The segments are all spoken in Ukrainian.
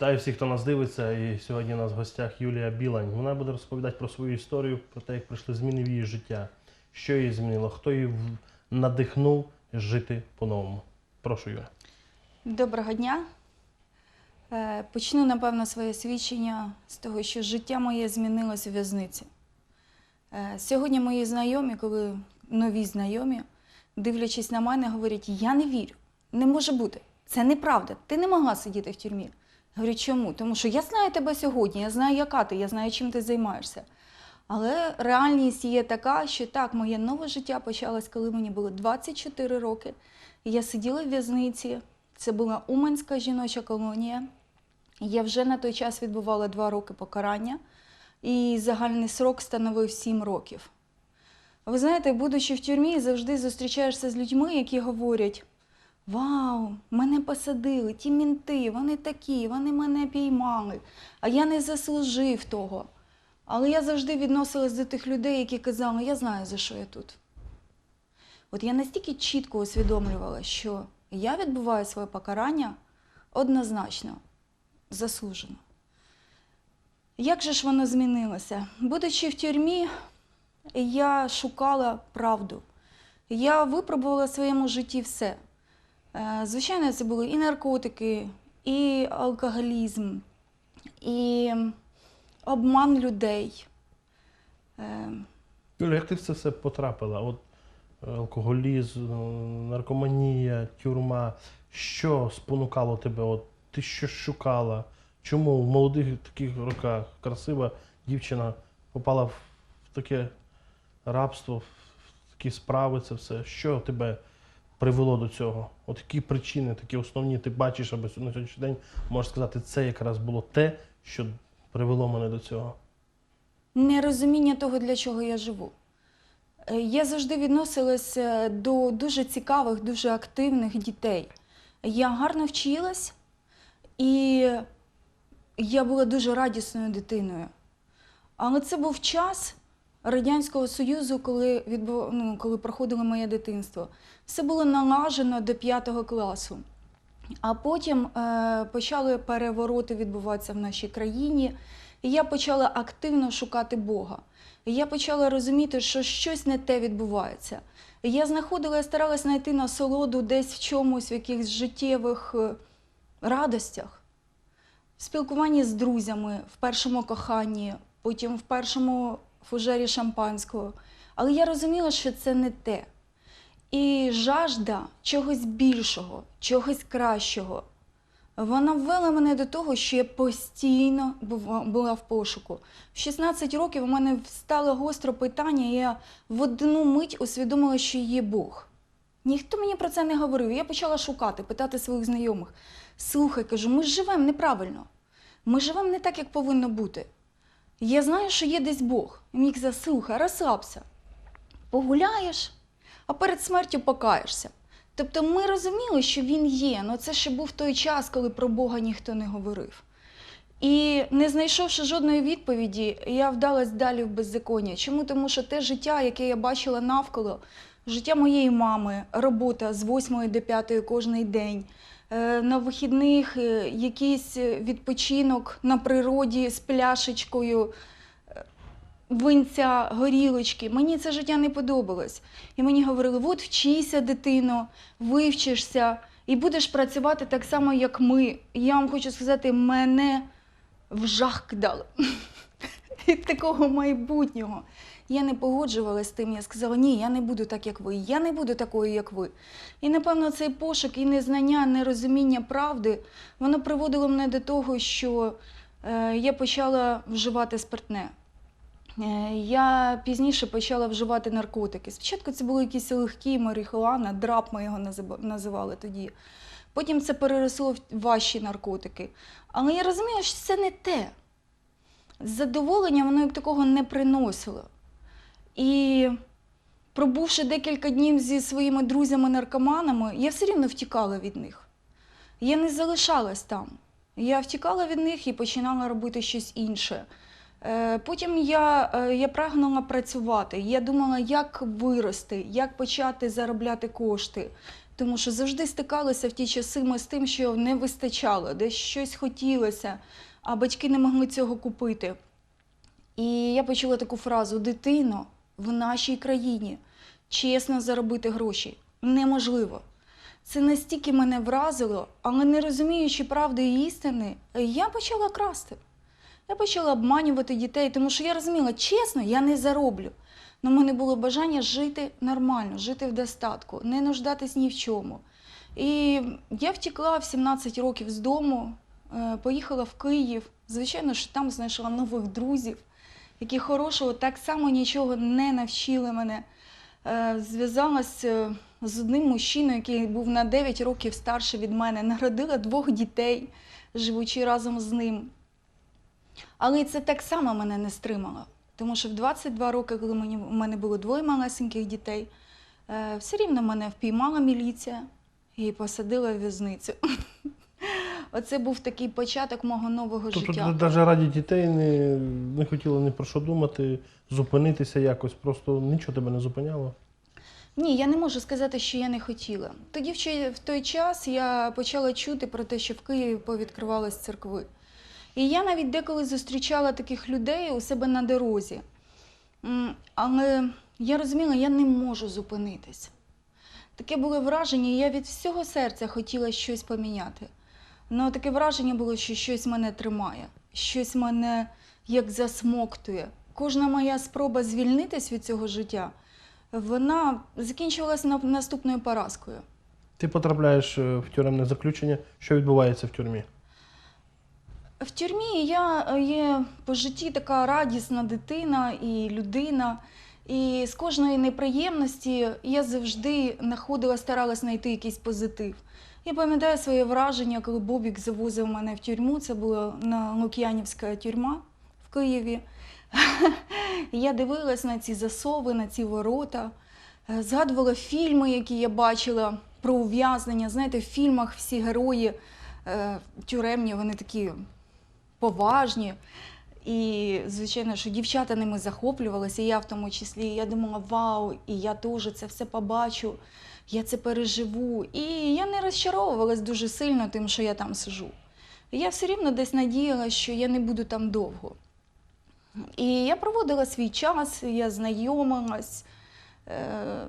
Вітаю всіх, хто нас дивиться. І сьогодні у нас в гостях Юлія Білань. Вона буде розповідати про свою історію, про те, як прийшли зміни в її життя, що її змінило, хто її надихнув жити по-новому. Прошу, Юля. Доброго дня. Е, Почну, напевно, своє свідчення з того, що життя моє змінилось у в'язниці. Е, Сьогодні мої знайомі, коли нові знайомі, дивлячись на мене, говорять: я не вірю, не може бути. Це неправда. Ти не могла сидіти в тюрмі. Говорю, чому? Тому що я знаю тебе сьогодні, я знаю, яка ти, я знаю, чим ти займаєшся. Але реальність є така, що так, моє нове життя почалось, коли мені було 24 роки. Я сиділа в в'язниці. Це була Уманська жіноча колонія. Я вже на той час відбувала два роки покарання, і загальний срок становив 7 років. Ви знаєте, будучи в тюрмі, завжди зустрічаєшся з людьми, які говорять: Вау, мене посадили, ті мінти, вони такі, вони мене піймали, а я не заслужив того. Але я завжди відносилась до тих людей, які казали, я знаю, за що я тут. От я настільки чітко усвідомлювала, що я відбуваю своє покарання однозначно, заслужено. Як же ж воно змінилося? Будучи в тюрмі, я шукала правду. Я випробувала в своєму житті все. Е, Звичайно, це були і наркотики, і алкоголізм, і обман людей. Е, Юля, як ти в це все потрапила? От е, алкоголізм, наркоманія, тюрма. Що спонукало тебе? От ти що шукала? Чому в молодих таких роках красива дівчина попала в таке рабство, в такі справи, це все? Що тебе привело до цього? От які причини, такі основні ти бачиш, аби на сьогоднішній день можеш сказати, це якраз було те, що привело мене до цього. нерозуміння того, для чого я живу. Е, Я завжди відносилася до дуже цікавих, дуже активних дітей. Я гарно вчилась, і я була дуже радісною дитиною. Але це був час Радянського Союзу, коли, відбу... ну, коли проходило моє дитинство. Все було налажено до п'ятого класу. А потім е, почали перевороти відбуватися в нашій країні, і я почала активно шукати Бога. І я почала розуміти, що щось не те відбувається. І я знаходила, я старалась знайти насолоду десь в чомусь, в якихось життєвих е, радостях, в спілкуванні з друзями, в першому коханні, потім в першому фужері шампанського. Але я розуміла, що це не те. І жажда чогось більшого, чогось кращого. Вона ввела мене до того, що я постійно була в пошуку. В 16 років у мене стало гостро питання, і я в одну мить усвідомила, що є Бог. Ніхто мені про це не говорив. Я почала шукати, питати своїх знайомих. Слухай, кажу, ми живемо неправильно. Ми живемо не так, як повинно бути. Я знаю, що є десь Бог. І мені розслабся. Погуляєш, а перед смертю покаєшся. Тобто ми розуміли, що він є, але це ще був той час, коли про Бога ніхто не говорив. І не знайшовши жодної відповіді, я вдалась далі в беззаконня. Чому? Тому що те життя, яке я бачила навколо, життя моєї мами, робота з 8 до 5 кожний день, на вихідних е, якийсь відпочинок на природі з пляшечкою, е, винця, горілочки. Мені це життя не подобалось. І мені говорили: от вчися, дитино, вивчишся і будеш працювати так само, як ми. І я вам хочу сказати, мене в жах кидали від такого майбутнього. Я не погоджувалася з тим. Я сказала, ні, я не буду так, як ви, я не буду такою, як ви. І напевно цей пошук і незнання, нерозуміння правди, воно приводило мене до того, що е, я почала вживати спиртне. Е, Я пізніше почала вживати наркотики. Спочатку це були якісь легкі марихуана, драп ми його називали тоді. Потім це переросло в важчі наркотики. Але я розумію, що це не те. Задоволення воно як такого не приносило. І пробувши декілька днів зі своїми друзями-наркоманами, я все рівно втікала від них. Я не залишалась там. Я втікала від них і починала робити щось інше. Е, Потім я, е, я прагнула працювати. Я думала, як вирости, як почати заробляти кошти. тому що завжди стикалися в ті часи ми з тим, що не вистачало, десь щось хотілося, а батьки не могли цього купити. І я почула таку фразу: дитино, в нашій країні чесно заробити гроші неможливо. Це настільки мене вразило, але не розуміючи правди і істини, я почала красти. Я почала обманювати дітей, тому що я розуміла, чесно, я не зароблю. Але в мене було бажання жити нормально, жити в достатку, не нуждатись ні в чому. І я втекла в 17 років з дому, е, поїхала в Київ. Звичайно, що там знайшла нових друзів, які хорошого так само нічого не навчили мене. Е, Зв'язалася з одним мужчиною, який був на 9 років старше від мене, народила двох дітей, живучи разом з ним. Але це так само мене не стримало. Тому що в 22 роки, коли мені, у мене було двоє малесеньких дітей, е, все рівно мене впіймала міліція і посадила в в'язницю. Оце був такий початок мого нового Тобто життя. навіть раді дітей не, не хотіла ні про що думати, зупинитися якось, просто нічого тебе не зупиняло. Ні, я не можу сказати, що я не хотіла. Тоді в той час я почала чути про те, що в Києві повідкривались церкви. І я навіть деколи зустрічала таких людей у себе на дорозі. Але я розуміла, я не можу зупинитись. Таке було враження, і я від всього серця хотіла щось поміняти. Ну, таке враження було, що щось мене тримає, щось мене як засмоктує. Кожна моя спроба звільнитись від цього життя, вона закінчувалася наступною поразкою. Ти потрапляєш е, в тюремне заключення. Що відбувається в тюрмі? В тюрмі я е, є по житті така радісна дитина і людина. І з кожної неприємності я завжди знаходила, старалась знайти якийсь позитив. Я пам'ятаю своє враження, коли Бобік завозив мене в тюрму. Це була Лук'янівська тюрма в Києві. Я дивилась на ці засови, на ці ворота, згадувала фільми, які я бачила про ув'язнення. Знаєте, в фільмах всі герої е, тюремні, вони такі поважні. І, звичайно, що дівчата ними захоплювалися, і я в тому числі. Я думала, вау, і я теж це все побачу, я це переживу. І я не розчаровувалась дуже сильно тим, що я там сижу. Я все рівно десь надіялася, що я не буду там довго. І я проводила свій час, я знайомилась, е,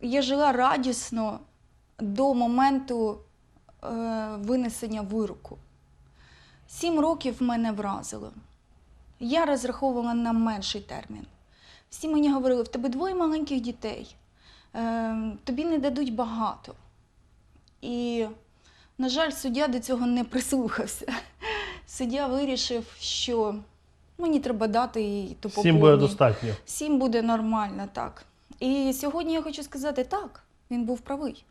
я жила радісно до моменту е, винесення вироку. Сім років мене вразило. Я розраховувала на менший термін. Всі мені говорили, в тебе двоє маленьких дітей, тобі не дадуть багато. І, на жаль, суддя до цього не прислухався. Суддя вирішив, що мені треба дати їй ту Всім буде достатньо. Всім буде нормально, так. І сьогодні я хочу сказати, так, він був правий.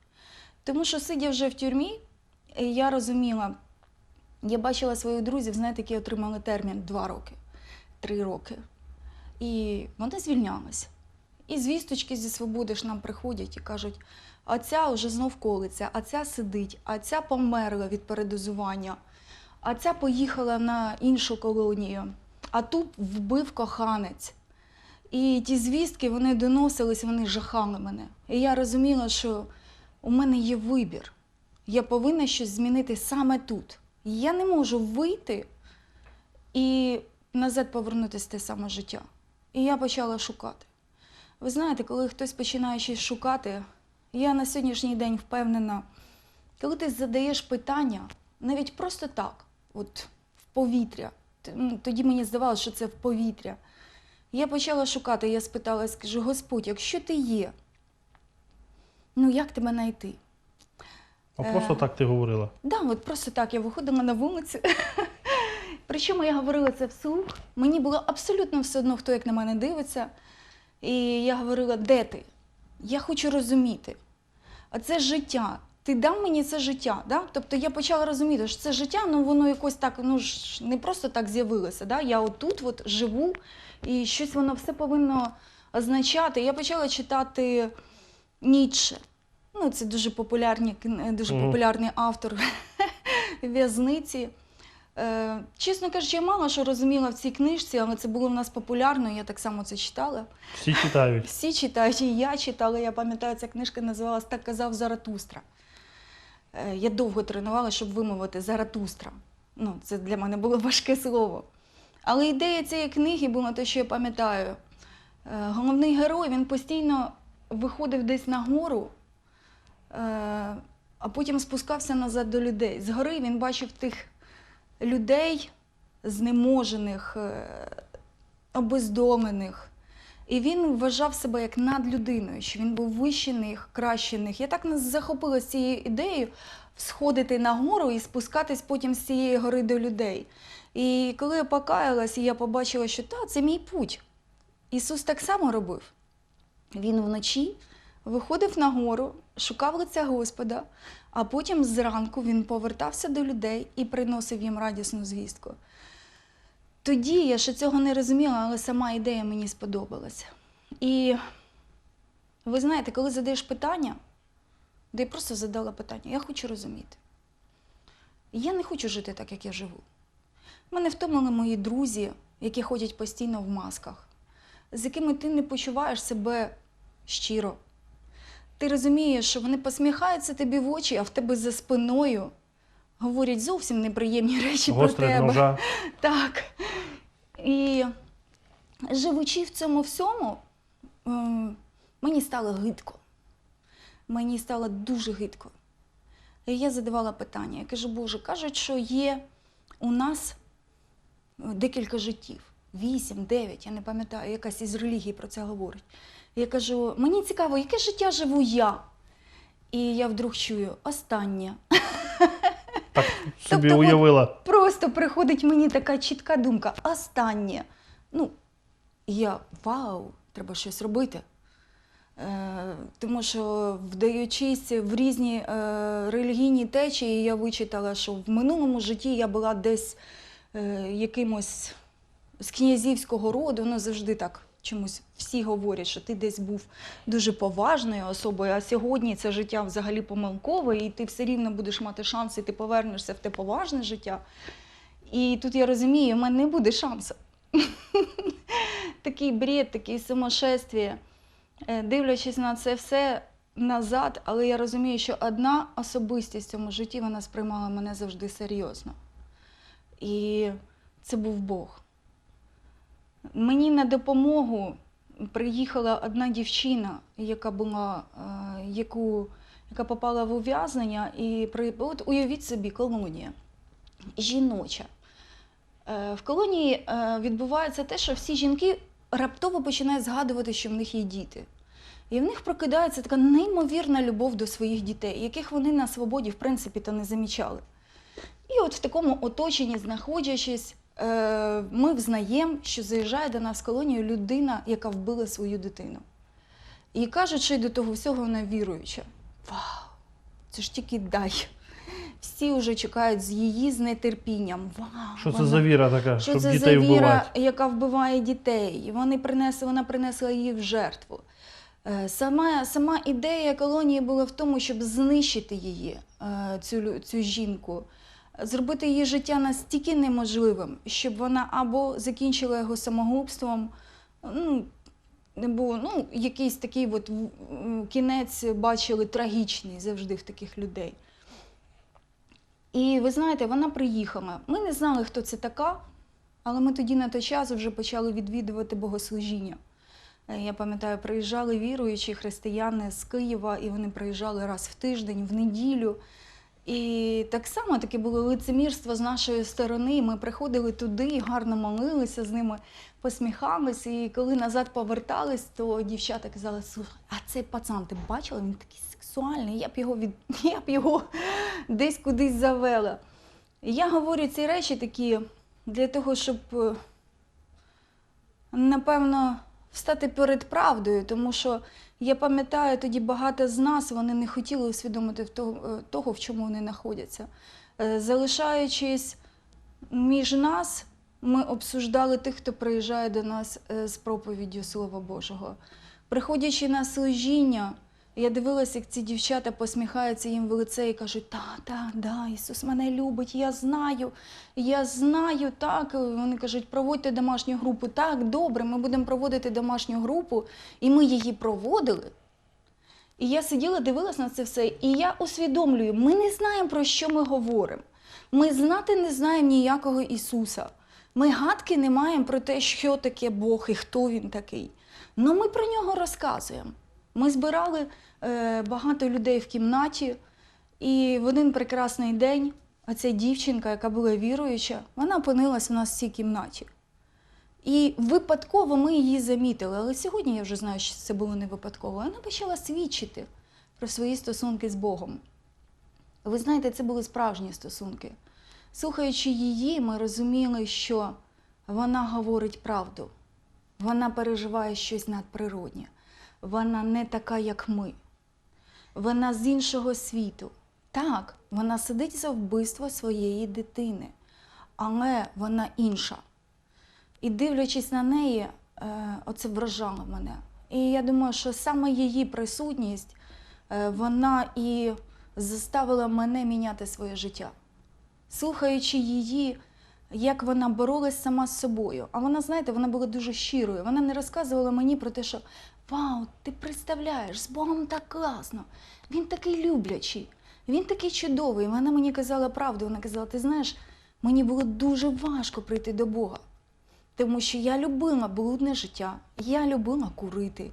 Тому що, сидя вже в тюрмі, я розуміла, я бачила своїх друзів, знаєте, які отримали термін два роки, три роки. І вони звільнялися. І звісточки зі свободи ж нам приходять і кажуть, а ця вже знов колиться, а ця сидить, а ця померла від передозування, а ця поїхала на іншу колонію, а тут вбив коханець. І ті звістки вони доносились, вони жахали мене. І я розуміла, що у мене є вибір. Я повинна щось змінити саме тут. Я не можу вийти і назад повернутися в те саме життя. І я почала шукати. Ви знаєте, коли хтось починає щось шукати, я на сьогоднішній день впевнена, коли ти задаєш питання, навіть просто так, от в повітря, ну, тоді мені здавалося, що це в повітря. Я почала шукати, я спитала, скажу, Господь, якщо ти є, ну як тебе знайти? А Е. просто так ти говорила. Да, от просто так я виходила на вулицю. Причому я говорила це вслух. Мені було абсолютно все одно, хто як на мене дивиться. І я говорила, де ти? Я хочу розуміти. А це життя. Ти дав мені це життя. Да? Тобто я почала розуміти, що це життя, ну воно якось так, ну ж не просто так з'явилося. Да? Я отут от живу, і щось воно все повинно означати. Я почала читати Ніцше. Ну, це дуже популярні, кн- дуже популярний автор в'язниці. Е, чесно кажучи, я мало що розуміла в цій книжці, але це було в нас популярно, і я так само це читала. Всі читають. Всі читають, і я читала. Я пам'ятаю, ця книжка називалась Так казав Заратустра. Е, Я довго тренувала, щоб вимовити Заратустра. Ну, це для мене було важке слово. Але ідея цієї книги була те, що я пам'ятаю. Е, Головний герой він постійно виходив десь на гору, а потім спускався назад до людей. Згори він бачив тих людей, знеможених, е, обездолених. І він вважав себе як над людиною, що він був вище них, краще них. Я так захопилася цією ідеєю сходити на гору і спускатись потім з цієї гори до людей. І коли я покаялась, і я побачила, що та, це мій путь. Ісус так само робив. Він вночі виходив на гору, шукав лиця Господа, а потім зранку він повертався до людей і приносив їм радісну звістку. Тоді я ще цього не розуміла, але сама ідея мені сподобалася. І ви знаєте, коли задаєш питання, де я просто задала питання, я хочу розуміти. Я не хочу жити так, як я живу. Мене втомили мої друзі, які ходять постійно в масках, з якими ти не почуваєш себе щиро. Ти розумієш, що вони посміхаються тобі в очі, а в тебе за спиною говорять зовсім неприємні речі про тебе. ножа. Так. І живучи в цьому всьому, ем, мені стало гидко. Мені стало дуже гидко. І я задавала питання. Я кажу, Боже, кажуть, що є у нас е, декілька життів. Вісім, дев'ять, я не пам'ятаю, якась із релігій про це говорить. Я кажу, мені цікаво, яке життя живу я? І я вдруг чую останнє. Так собі Тобто от- Просто приходить мені така чітка думка. Останнє. Ну, я вау, треба щось робити. Е, тому що, вдаючись в різні е, релігійні течії, я вичитала, що в минулому житті я була десь е, якимось з князівського роду, ну завжди так чомусь всі говорять, що ти десь був дуже поважною особою, а сьогодні це життя взагалі помилкове, і ти все рівно будеш мати шанс, і ти повернешся в те поважне життя. І тут я розумію, в мене не буде шансу. Такий бред, таке сумасшествие. Дивлячись на це все назад, але я розумію, що одна особистість в цьому житті вона сприймала мене завжди серйозно. І це був Бог. Мені на допомогу приїхала одна дівчина, яка була, е, яку, яка попала в ув'язнення, і при, от уявіть собі, колонія жіноча. Е, В колонії е, відбувається те, що всі жінки раптово починають згадувати, що в них є діти. І в них прокидається така неймовірна любов до своїх дітей, яких вони на свободі, в принципі, то не замічали. І от в такому оточенні, знаходячись, ми взнаємо, що заїжджає до нас в колонію людина, яка вбила свою дитину. І й до того всього вона віруюча. Вау! Це ж тільки дай. Всі вже чекають з її з нетерпінням. Вау! Що це вона- за віра така, що щоб це дітей за віра, вбивати? яка вбиває дітей? Вони принесли, вона принесла її в жертву. Е, Сама, сама ідея колонії була в тому, щоб знищити її, е, цю, цю жінку, зробити її життя настільки неможливим, щоб вона або закінчила його самогубством, ну, або ну, якийсь такий от кінець бачили трагічний завжди в таких людей. І ви знаєте, вона приїхала. Ми не знали, хто це така, але ми тоді на той час вже почали відвідувати богослужіння. Е, Я пам'ятаю, приїжджали віруючі християни з Києва, і вони приїжджали раз в тиждень, в неділю. І так само таке було лицемірство з нашої сторони. Ми приходили туди, гарно молилися з ними, посміхалися. І коли назад повертались, то дівчата казали, слухай, а цей пацан, ти бачила? Він такий сексуальний, я б його від я б його десь кудись завела. Я говорю ці речі такі для того, щоб е, напевно встати перед правдою, тому що я пам'ятаю, тоді багато з нас вони не хотіли усвідомити того, е, в чому вони знаходяться. Е, Залишаючись між нас, ми обсуждали тих, хто приїжджає до нас е, з проповіддю Слова Божого. Приходячи на служіння, я дивилася, як ці дівчата посміхаються їм в лице і кажуть, та, та, да, Ісус мене любить, я знаю, я знаю, так. Вони кажуть, проводьте домашню групу. Так, добре, ми будемо проводити домашню групу. І ми її проводили. І я сиділа, дивилась на це все, і я усвідомлюю, ми не знаємо, про що ми говоримо. Ми знати не знаємо ніякого Ісуса. Ми гадки не маємо про те, що таке Бог і хто він такий. Ну ми про нього розказуємо. Ми збирали е, багато людей в кімнаті, і в один прекрасний день оця дівчинка, яка була віруюча, вона опинилась у нас в цій кімнаті. І випадково ми її замітили, але сьогодні я вже знаю, що це було не випадково. Вона почала свідчити про свої стосунки з Богом. Ви знаєте, це були справжні стосунки. Слухаючи її, ми розуміли, що вона говорить правду, вона переживає щось надприроднє, вона не така, як ми. Вона з іншого світу. Так, вона сидить за вбивство своєї дитини, але вона інша. І дивлячись на неї, е, оце вражало мене. І я думаю, що саме її присутність е, вона і заставила мене міняти своє життя. Слухаючи її, як вона боролась сама з собою. А вона, знаєте, вона була дуже щирою. Вона не розказувала мені про те, що Вау, ти представляєш, з Богом так класно. Він такий люблячий, він такий чудовий. Вона мені казала правду. Вона казала: ти знаєш, мені було дуже важко прийти до Бога. Тому що я любила блудне життя, я любила курити.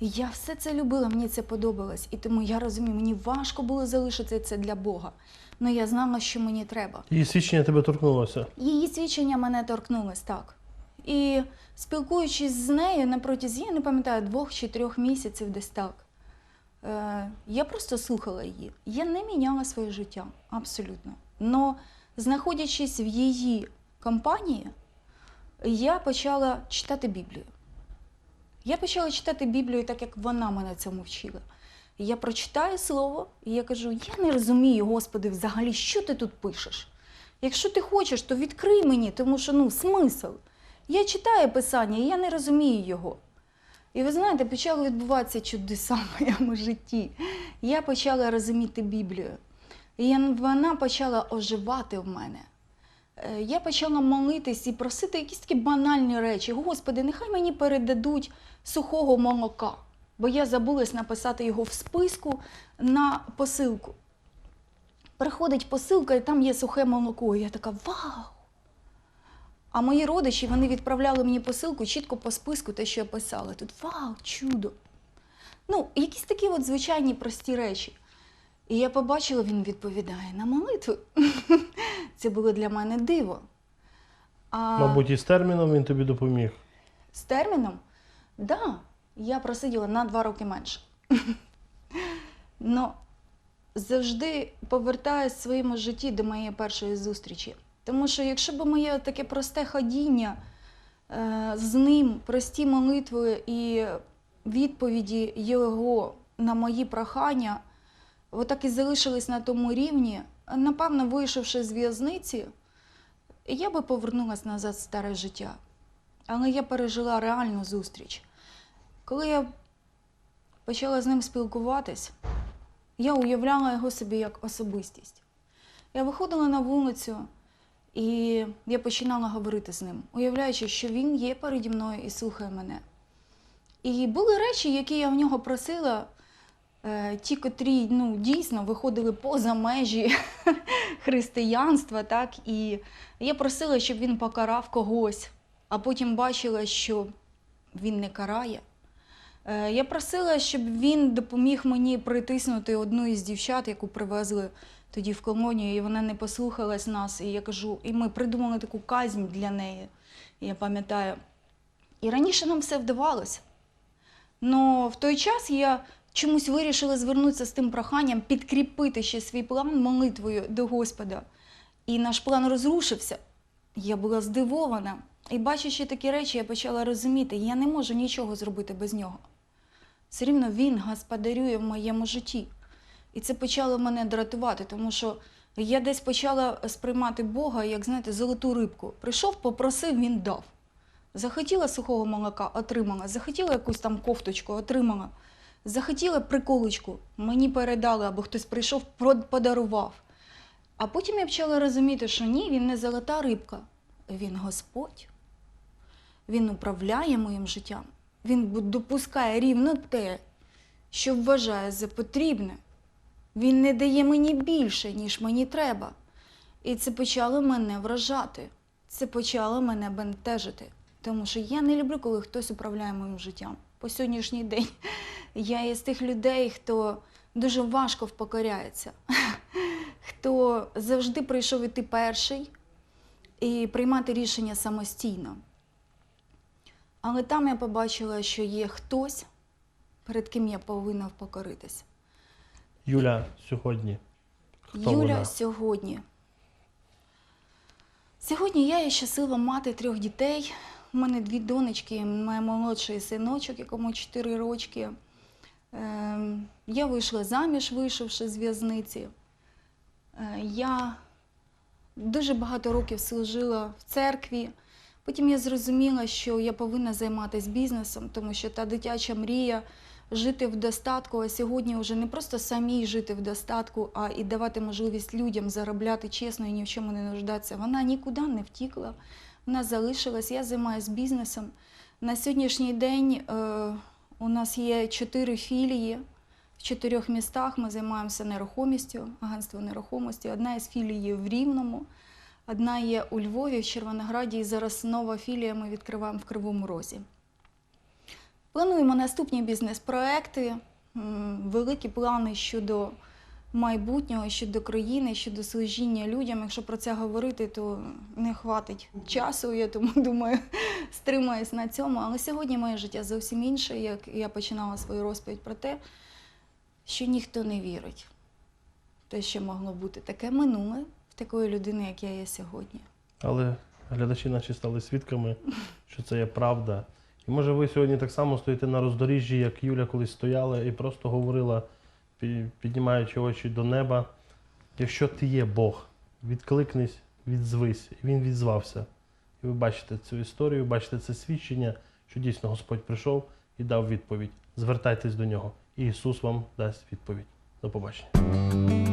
Я все це любила, мені це подобалось. І тому я розумію, мені важко було залишити це для Бога. Але я знала, що мені треба. Її свідчення тебе торкнулося. Її свідчення мене торкнулось так. І спілкуючись з нею на протязі, я не пам'ятаю, двох чи трьох місяців десь так. Е, я просто слухала її. Я не міняла своє життя, абсолютно. Но знаходячись в її компанії, я почала читати Біблію. Я почала читати Біблію так, як вона мене цьому вчила. Я прочитаю слово, і я кажу: я не розумію, Господи, взагалі, що ти тут пишеш? Якщо ти хочеш, то відкрий мені, тому що ну, смисл. Я читаю писання, і я не розумію його. І ви знаєте, почали відбуватися чудеса в моєму житті. Я почала розуміти Біблію. І вона почала оживати в мене. Е, Я почала молитись і просити якісь такі банальні речі. Господи, нехай мені передадуть сухого молока, бо я забулась написати його в списку на посилку. Приходить посилка, і там є сухе молоко. І я така вау! А мої родичі вони відправляли мені посилку чітко по списку, те, що я писала. Тут вау, чудо. Ну, якісь такі от звичайні прості речі. І я побачила, він відповідає на молитву. Це було для мене диво. А Мабуть, із терміном він тобі допоміг. з терміном, да, я просиділа на два роки менше. Но завжди повертаюсь в своєму житті до моєї першої зустрічі. Тому що якщо б моє таке просте ходіння е, з ним, прості молитви і відповіді його на мої прохання, отак і залишились на тому рівні, напевно, вийшовши з в'язниці, я би повернулася назад в старе життя. Але я пережила реальну зустріч. Коли я почала з ним спілкуватись, я уявляла його собі як особистість. Я виходила на вулицю, і я починала говорити з ним, уявляючи, що він є переді мною і слухає мене. І були речі, які я в нього просила, е, ті, котрі ну, дійсно виходили поза межі християнства, так? і я просила, щоб він покарав когось, а потім бачила, що він не карає. Е, Я просила, щоб він допоміг мені притиснути одну із дівчат, яку привезли тоді в колонію, і вона не послухалась нас. І я кажу, і ми придумали таку казнь для неї, я пам'ятаю. І раніше нам все вдавалося. Но в той час я чомусь вирішила звернутися з тим проханням, підкріпити ще свій план молитвою до Господа. І наш план розрушився. Я була здивована. І бачачи такі речі, я почала розуміти, я не можу нічого зробити без нього. Все рівно він господарює в моєму житті. І це почало мене дратувати, тому що я десь почала сприймати Бога як, знаєте, золоту рибку. Прийшов, попросив, він дав. Захотіла сухого молока, отримала. Захотіла якусь там кофточку, отримала. Захотіла приколочку, мені передали, або хтось прийшов, подарував. А потім я почала розуміти, що ні, він не золота рибка, він Господь. Він управляє моїм життям. Він допускає рівно те, що вважає за потрібне. Він не дає мені більше, ніж мені треба. І це почало мене вражати. Це почало мене бентежити. Тому що я не люблю, коли хтось управляє моїм життям. По сьогоднішній день я є з тих людей, хто дуже важко впокоряється, хто завжди прийшов іти перший і приймати рішення самостійно. Але там я побачила, що є хтось, перед ким я повинна впокоритися. Юля сьогодні. Хто Юля вона? сьогодні. Сьогодні я є щаслива мати трьох дітей. У мене дві донечки, моя молодший синочок, якому 4 рочки. Ем, я вийшла заміж, вийшовши з в'язниці. Е, я дуже багато років служила в церкві. Потім я зрозуміла, що я повинна займатися бізнесом, тому що та дитяча мрія жити в достатку, а сьогодні вже не просто самій жити в достатку, а і давати можливість людям заробляти чесно і ні в чому не нуждатися. Вона нікуди не втікла, вона залишилась. Я займаюся бізнесом. На сьогоднішній день е, у нас є чотири філії. В чотирьох містах ми займаємося нерухомістю, агентство нерухомості. Одна із філій є в Рівному, одна є у Львові, в Червонограді, і зараз нова філія ми відкриваємо в Кривому Розі. Плануємо наступні бізнес-проекти, великі плани щодо майбутнього, щодо країни, щодо служіння людям. Якщо про це говорити, то не хватить часу. Я тому думаю, стримаюсь на цьому. Але сьогодні моє життя зовсім інше, як я починала свою розповідь про те, що ніхто не вірить. Те, що могло бути таке минуле в такої людини, як я є сьогодні. Але глядачі наші стали свідками, що це є правда. І може ви сьогодні так само стоїте на роздоріжжі, як Юля колись стояла і просто говорила, піднімаючи очі до неба. Якщо ти є Бог, відкликнись, відзвись. І він відзвався. І ви бачите цю історію, бачите це свідчення, що дійсно Господь прийшов і дав відповідь. Звертайтесь до нього, і Ісус вам дасть відповідь. До побачення.